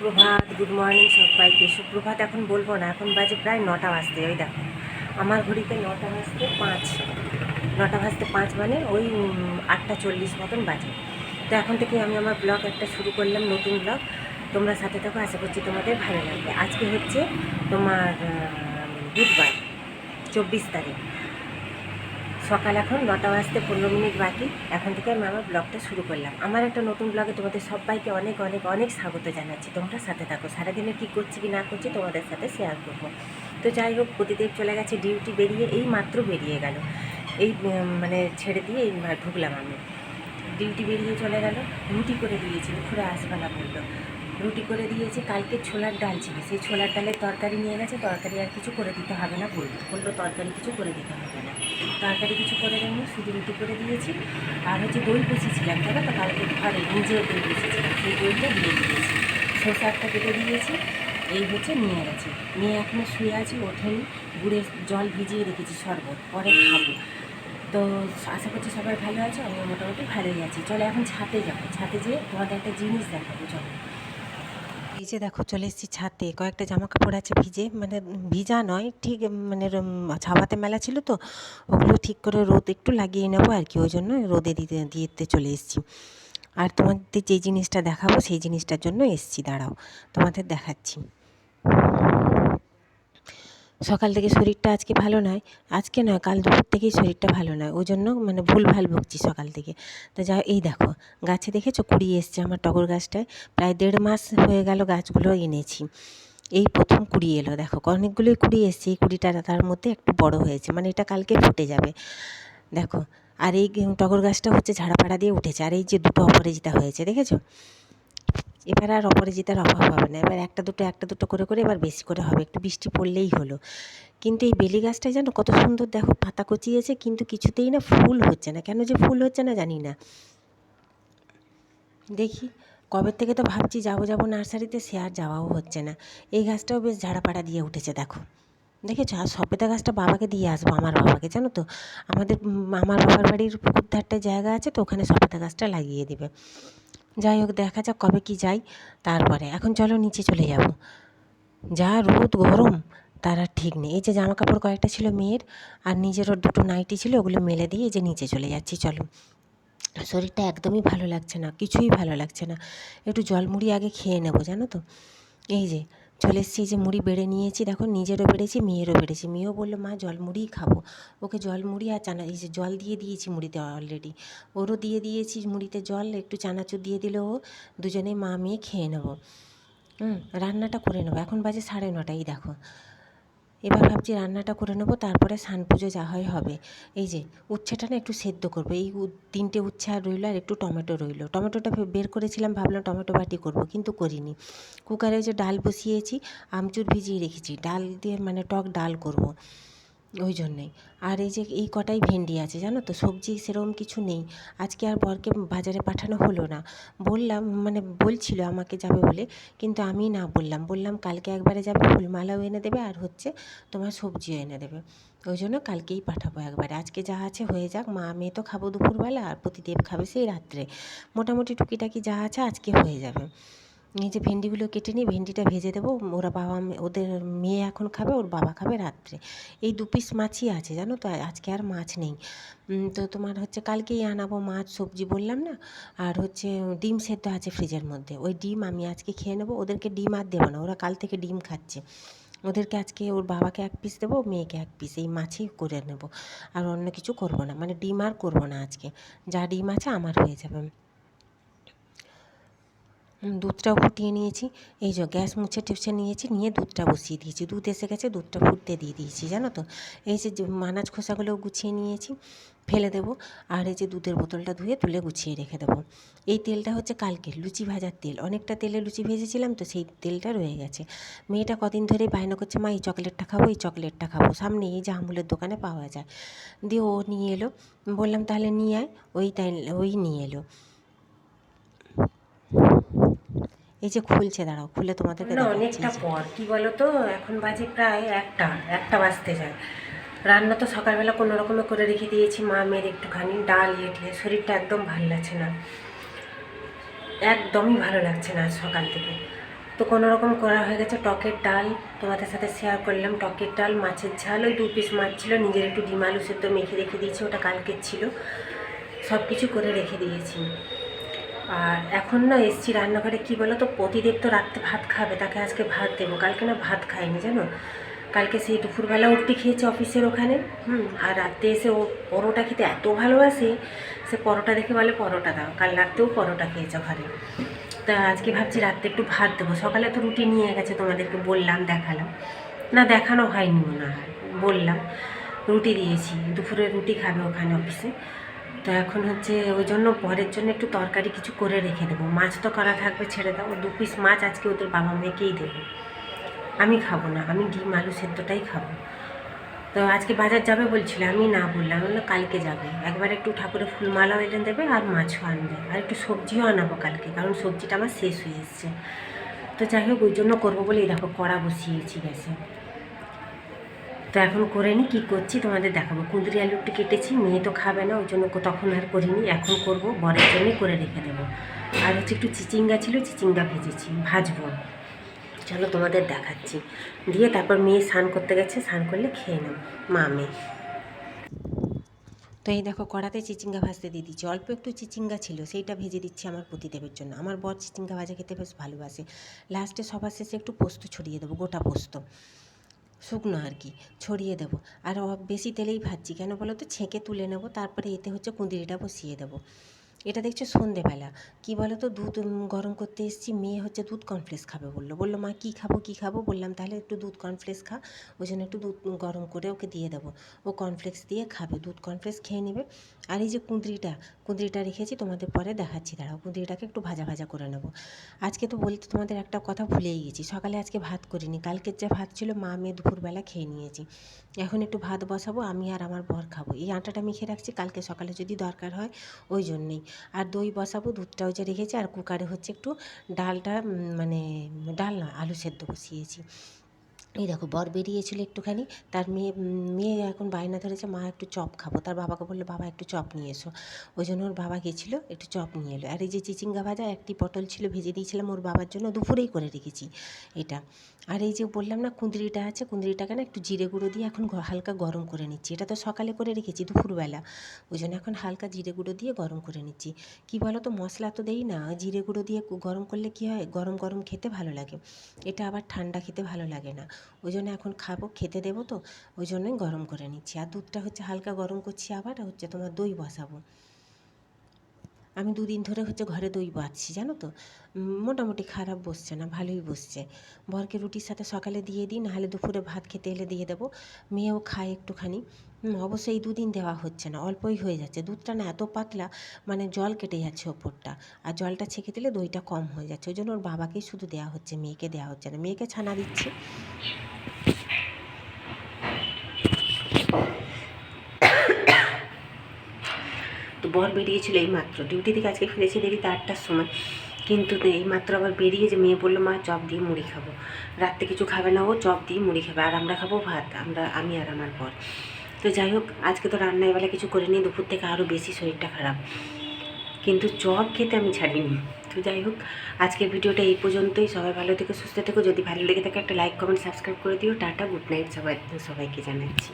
সুপ্রভাত good morning সবাইকে। সুপ্রভাত, এখন বলব না, এখন বাজে প্রায় নটা বাজতে, ওই দেখো। আমার ঘড়িতে নটা বাজতে পাঁচ, নটা বাজতে পাঁচ মানে ওই আটটা চল্লিশ মতন বাজে। তো এখন থেকে আমি আমার ব্লগ একটা শুরু করলাম, নতুন ব্লগ তোমরা সাথে থাকো, আশা করছি তোমাদের ভালো লাগবে। আজকে হচ্ছে তোমার বুধবার, চব্বিশ তারিখ। সকাল এখন, নটা বাজতে পনেরো মিনিট বাকি। এখন থেকে আমি আমার ব্লগটা শুরু করলাম। আমার একটা নতুন ব্লগে তোমাদের সবাইকে অনেক অনেক অনেক স্বাগত জানাচ্ছি। তোমরা সাথে থাকো। সারাদিনে কী করছি, কি না করছি তোমাদের সাথে শেয়ার করব। তো যাই হোক, প্রতিদেব চলে গেছে ডিউটি বেরিয়ে এই মাত্র বেরিয়ে গেল। এই মানে ছেড়ে দিয়ে এই ঢুকলাম আমি। ডিউটি বেরিয়ে চলে গেল। রুটি করে দিয়েছি ঘুরে আসবালা বলল। রুটি করে দিয়েছে, কালকে ছোলার ডাল ছিল। সেই ছোলার ডালের তরকারি নিয়ে গেছে, তরকারি আর কিছু করে দিতে হবে না বলল। বলল, তরকারি কিছু করে দিতে হবে না। তরকারি কিছু করে দেয়নি, শুধু রুটি করে দিয়েছি। আর হচ্ছে দই বসেছিলাম জানো তো কালকে ঘরে নিজেও দই বসেছিলাম সেই দইটা দিয়ে দিয়েছি। শসা একটা কেটে দিয়েছি, এই হচ্ছে নিয়ে গেছে। নিয়ে এখনও শুয়ে আছি, ওঠেনি গুড়ের জল ভিজিয়ে রেখেছি শরবত, পরে খাব। তো আশা করছি সবাই ভালো আছে আমি মোটামুটি ভালোই আছি। চলো এখন ছাদে যাব ছাতে যেয়ে তোমাদের একটা জিনিস দেখাবো, চলো। যে দেখো চলে এসেছি ছাতে কয়েকটা জামা কাপড় আছে ভিজে মানে ভিজা নয়, ঠিক মানে ছাওয়াতে মেলা ছিল তো, ওগুলো ঠিক করে রোদ একটু লাগিয়ে নেব আর কি, ওই জন্য রোদে দিতে দিতে চলে এসেছি। আর তোমাদের যে জিনিসটা দেখাবো, সেই জিনিসটার জন্য এসছি, দাঁড়াও, তোমাদের দেখাচ্ছি। সকাল থেকে শরীরটা আজকে ভালো নয়, আজকে নয়, কাল দুপুর থেকেই শরীরটা ভালো নয়, ওই জন্য মানে ভুল ভালো বকছি সকাল থেকে। তো যা এই দেখো, গাছে দেখেছ? কুড়ি এসছে আমার টগর গাছটায়, প্রায় দেড় মাস হয়ে গেল গাছগুলো এনেছি। এই প্রথম কুড়ি এলো, দেখো, অনেকগুলোই কুড়ি এসছে, এই কুড়িটা তার মধ্যে একটু বড় হয়েছে মানে এটা কালকে ফুটে যাবে। দেখো, আর এই টগর গাছটা হচ্ছে ঝাড়াপাড়া দিয়ে উঠেছে, আর এই যে দুটো অপরাজিতা হয়েছে, দেখেছ? এবার আর অপরাজিতার অভাব হবে না। এবার একটা দুটো একটা দুটো করে করে এবার বেশি করে হবে। একটু বৃষ্টি পড়লেই হলো। কিন্তু এই বেলি গাছটা জানো কত সুন্দর দেখো, পাতা কচিয়েছে, কিন্তু কিছুতেই না ফুল হচ্ছে না। কেন যে ফুল হচ্ছে না জানি না। দেখি, কবে থেকে তো ভাবছি যাব যাব নার্সারিতে, সে আর যাওয়াও হচ্ছে না। এই গাছটাও বেশ ঝাড়াপাড়া দিয়ে উঠেছে, দেখো। দেখেছ? আর সবেদা গাছটা বাবাকে দিয়ে আসব, আমার বাবাকে, জানো তো? আমাদের আমার বাবার বাড়ির পুকুর ধারটায় জায়গা আছে, তো ওখানে সবেদা গাছটা লাগিয়ে দেবে। যাই হোক, দেখা যাক কবে কি যাই। তারপরে, এখন চলো নিচে চলে যাব। যা রোদ গরম, তার আর ঠিক নেই। এই যে জামা কাপড় কয়েকটা ছিল মেয়ের, আর নিজেরও দুটো নাইটি ছিল, ওগুলো মেলে দিয়ে এই যে নিচে চলে যাচ্ছি, চলো। শরীরটা একদমই ভালো লাগছে না, কিছুই ভালো লাগছে না। একটু জল মুড়ি আগে খেয়ে নেব, জানো তো? এই যে চলে এসেছি যে মুড়ি বেড়ে নিয়েছি। দেখো, নিজেরও বেড়েছি, মেয়েরও বেড়েছি। মেয়েও বলল, মা, জল মুড়িই খাব। ওকে জল মুড়ি আর চানা, এই যে জল দিয়ে দিয়েছি মুড়িতে অলরেডি ওরও দিয়ে দিয়েছি মুড়িতে জল, একটু চানাচুর দিয়ে দিলে ও দুজনেই মা, মেয়ে খেয়ে নেব। হুম, রান্নাটা করে নেব। এখন বাজে সাড়ে নটাই, দেখো। এবার ভাবছি রান্নাটা করে নেব, তারপরে সান পুজো যা হয় হবে। এই যে, উচ্ছেটা না একটু সেদ্ধ করব। এই তিনটে উচ্ছে আর রইল আর একটু টমেটো রইল। টমেটোটা বের করেছিলাম, ভাবলাম টমেটো বাটি করব, কিন্তু করিনি। কুকারে যে ডাল বসিয়েছি, আমচুর ভিজিয়ে রেখেছি। ডাল দিয়ে মানে টক ডাল করব। ওই জন্যেই। আর এই যে এই কটাই ভেন্ডি আছে, জানো তো? সবজি সেরকম কিছু নেই। আজকে আর বরকে বাজারে পাঠানো হলো না। বললাম মানে বলছিল আমাকে যাবে বলে, কিন্তু আমি না বললাম। বললাম, কালকে একবারে যাবে, ফুলমালাও এনে দেবে আর হচ্ছে তোমার সবজিও এনে দেবে। ওই জন্য কালকেই পাঠাবো একবারে। আজকে যা আছে হয়ে যাক। মা, মেয়ে তো খাব দুপুরবেলা আর প্রতিদেব খাবে সেই রাত্রে। মোটামুটি টুকিটাকি যা আছে আজকে হয়ে যাবে। এই যে ভেন্ডিগুলো কেটে নিয়ে ভেন্ডিটা ভেজে দেবো, ওরা বাবা ওদের মেয়ে এখন খাবে, ওর বাবা খাবে রাত্রে। এই দু পিস মাছই আছে, জানো তো? আজকে আর মাছ নেই। তো তোমার হচ্ছে কালকেই আনাবো মাছ, সবজি বললাম না? আর হচ্ছে ডিম সেদ্ধ আছে ফ্রিজের মধ্যে। ওই ডিম আমি আজকে খেয়ে নেব, ওদেরকে ডিম আর দেবো না, ওরা কাল থেকে ডিম খাচ্ছে। ওদেরকে আজকে ওর বাবাকে এক পিস দেবো, মেয়েকে এক পিস এই মাছই করে নেব। আর অন্য কিছু করব না মানে ডিম আর করব না আজকে। যা ডিম আছে আমার হয়ে যাবে। দুধটাও ফুটিয়ে নিয়েছি। এই যে গ্যাস মুছে টুছে নিয়েছি, নিয়ে দুধটা বসিয়ে দিয়েছি। দুধ এসে গেছে, দুধটা ফুটতে দিয়ে দিয়েছি, জানো তো? এই যে মানাজ খোসাগুলোও গুছিয়ে নিয়েছি, ফেলে দেবো। আর এই যে দুধের বোতলটা ধুয়ে তুলে গুছিয়ে রেখে দেবো। এই তেলটা হচ্ছে কালকে, লুচি ভাজার তেল। অনেকটা তেলে লুচি ভেজেছিলাম তো সেই তেলটা রয়ে গেছে। মেয়েটা কদিন ধরেই বায়না করছে, মা, এই চকলেটটা খাব, এই চকলেটটা খাব। সামনে এই যে আমুলের দোকানে পাওয়া যায়। দিয়ে ও নিয়ে এলো। বললাম, তাহলে নিয়ে আয়। ওই তাই, ওই নিয়ে এলো। এই যে খুলছে দাঁড়াও খুলে তোমাদেরকে না অনেকটা পর কি বলো তো এখন বাজে প্রায় একটা একটা বাজতে যায়। রান্না তো সকালবেলা কোনো রকমে করে রেখে দিয়েছি মা মেয়ের একটুখানি ডাল ইটলে শরীরটা একদম ভালো লাগছে না। একদমই ভালো লাগছে না সকাল থেকে। তো কোনো রকম করা হয়ে গেছে টকের ডাল তোমাদের সাথে শেয়ার করলাম। টকের ডাল মাছের ঝাল ওই দু পিস মাছ ছিল নিজের একটু ডিম আলু সেদ্ধ মেখে রেখে দিয়েছি ওটা কালকের ছিল। সব কিছু করে রেখে দিয়েছি। আর এখন না এসছি রান্নাঘরে, কি বলো তো প্রতিদেব তো রাত্রে ভাত খাবে, তাকে আজকে ভাত দেবো। কালকে না ভাত খায়নি জানো? কালকে সেই দুপুরবেলা উঠতে খেয়েছে অফিসের ওখানে, হুম? আর রাত্রে এসে ও পরোটা খেতে এত ভালোবাসে, সে পরোটা দেখে বলে, পরোটা দাও। কাল রাত্রেও পরোটা খেয়েছে ঘরে। তা আজকে ভাবছি রাত্রে একটু ভাত দেবো। সকালে তো রুটি নিয়ে গেছে, তোমাদেরকে বললাম, দেখালাম। না, দেখানো হয়নি মনে হয়, বললাম। রুটি দিয়েছি, দুপুরে রুটি খাবে ওখানে অফিসে। তো এখন হচ্ছে ওই জন্য পরের জন্য একটু তরকারি কিছু করে রেখে দেবো। মাছ তো করা থাকবে, ছেড়ে দাও। দু পিস মাছ আজকে ওদের বাবা মেয়েকেই দেবো। আমি খাব না, আমি ডিম আলু সেদ্ধটাই খাব। তো আজকে বাজার যাবে বলছিল, আমি না বললাম। বলল কালকে যাবে। একবার একটু ঠাকুরের ফুলমালাও এনে দেবে আর মাছও আনবে। আর একটু সবজিও আনাবো কালকে, কারণ সবজিটা আমার শেষ হয়ে এসছে। তো যাই হোক, ওই জন্য করব বলে এই দেখো, কড়া বসিয়েছি গ্যাসে। তো এখন করে নি, কী করছি তোমাদের দেখাবো। কুঁদরি আলু একটু কেটেছি, মেয়ে তো খাবে না, ওই জন্য তখন আর করিনি, এখন করব, বরের জন্যই করে রেখে দেবো। আর হচ্ছে একটু চিচিঙ্গা ছিল, চিচিঙ্গা ভেজেছি, ভাজবো। চলো তোমাদের দেখাচ্ছি। দিয়ে তারপর মেয়ে স্নান করতে গেছে, স্নান করলে খেয়ে নেব মা মেয়ে। তো এই দেখো, কড়াতে চিচিঙ্গা ভাজতে দিয়ে দিচ্ছি। অল্প একটু চিচিঙ্গা ছিল, সেইটা ভেজে দিচ্ছি আমার পতিদেবের জন্য। আমার বর চিচিঙ্গা ভাজা খেতে বেশ ভালোবাসে। লাস্টে সবার শেষে একটু পোস্ত ছড়িয়ে দেবো, গোটা পোস্ত। শুকনো আর কি, ছড়িয়ে দেবো। আর বেশি তেলেই ভাজছি। কেন বলো তো? ছেঁকে তুলে নেব, তারপরে এতে হচ্ছে কুঁদরিটা বসিয়ে দেবো। এটা দেখছ সন্ধেবেলা। কী বলো তো দুধ গরম করতে এসেছি, মেয়ে হচ্ছে দুধ কর্নফ্লেক্স খাবে বলল। বলল, মা, কী খাব কী খাব? বললাম, তাহলে একটু দুধ কর্নফ্লেক্স খা, ওই জন্য একটু দুধ গরম করে ওকে দিয়ে দেবো। ও কর্নফ্লেক্স দিয়ে খাবে, দুধ কর্নফ্লেক্স খেয়ে নেবে। আর এই যে কুঁদরিটা কুঁদরিটা রেখেছি, তোমাদের পরে দেখাচ্ছি। দাঁড়াও, কুঁদরিটাকে একটু ভাজা ভাজা করে নেব। আজকে তো বলতে তোমাদের একটা কথা ভুলেই গেছি। সকালে আজকে ভাত করিনি, কালকের যে ভাত ছিল, মা মেয়ে দুপুরবেলা খেয়ে নিয়েছি। এখন একটু ভাত বসাবো, আমি আর আমার বর খাব। এই আটাটা মেখে রাখছি, কালকে সকালে যদি দরকার হয়, ওই জন্যেই। আর দই বসাবো, দুধটাও যে রেখেছি, আর কুকারে হচ্ছে একটু ডালটা মানে ডাল না, আলু সেদ্ধ বসিয়েছি। এই দেখো, বর বেরিয়েছিল একটুখানি, তার মেয়ে মেয়ে এখন বায়না ধরেছে, মা, একটু চপ খাব। তার বাবাকে বলল, বাবা, একটু চপ নিয়ে এসো। ওই জন্য ওর বাবা গেছিল, একটু চপ নিয়ে এলো। আর এই যে চিচিঙ্গা ভাজা, একটি পটল ছিল, ভেজে দিয়েছিলাম ওর বাবার জন্য, দুপুরেই করে রেখেছি এটা। আর এই যে বললাম না, কুঁদরিটা আছে, কুঁদরিটাকে না একটু জিরে গুঁড়ো দিয়ে এখন হালকা গরম করে নিচ্ছি। এটা তো সকালে করে রেখেছি, দুপুরবেলা। ওই জন্য এখন হালকা জিরে গুঁড়ো দিয়ে গরম করে নিচ্ছি। কী বলো তো মশলা তো দেই না জিরে গুঁড়ো দিয়ে গরম করলে কী হয়, গরম গরম খেতে ভালো লাগে। এটা আবার ঠান্ডা খেতে ভালো লাগে না। ওই জন্য এখন খাব, খেতে দেবো তো, ওই জন্যই গরম করে নিচ্ছি। আর দুধটা হচ্ছে হালকা গরম করছি আবার, হচ্ছে তোমার দই বসাবো। আমি দুদিন ধরে হচ্ছে ঘরে দই বাঁধছি, জানো তো? মোটামুটি খারাপ বসছে না, ভালোই বসছে। বরকে রুটির সাথে সকালে দিয়ে দিই, নাহলে দুপুরে ভাত খেতে এলে দিয়ে দেবো। মেয়েও খায় একটুখানি। অবশ্যই দুদিন দেওয়া হচ্ছে না, অল্পই হয়ে যাচ্ছে। দুধটা না এত পাতলা মানে জল কেটে যাচ্ছে ওপরটা। আর জলটা ছেঁকে দিলে দইটা কম হয়ে যাচ্ছে। ওই জন্য ওর বাবাকেই শুধু দেওয়া হচ্ছে, মেয়েকে দেওয়া হচ্ছে না। মেয়েকে ছানা দিচ্ছি। তো বর বেরিয়েছিল এই মাত্র ডিউটি থেকে আজকে ফিরেছে দেরিতে আটটার সময়। কিন্তু এই মাত্র আবার বেরিয়ে যে মেয়ে বলল, মা, চপ দিয়ে মুড়ি খাব। রাত্রে কিছু খাবে না, ও চপ দিয়ে মুড়ি খাবে। আর আমরা খাব ভাত, আমরা, আমি আর আমার বর। তো যাই হোক, আজকে তো রান্নায় বেলা কিছু করিনি, দুপুর থেকে আরও বেশি শরীরটা খারাপ। কিন্তু চপ খেতে আমি ছাড়িনি। তো যাই হোক, আজকের ভিডিওটা এই পর্যন্তই। সবাই ভালো থেকে, সুস্থ থেকো। যদি ভালো লেগে থাকে, একটা লাইক কমেন্ট সাবস্ক্রাইব করে দিও। টাটা গুড নাইট সবাই, সবাইকে জানাচ্ছি।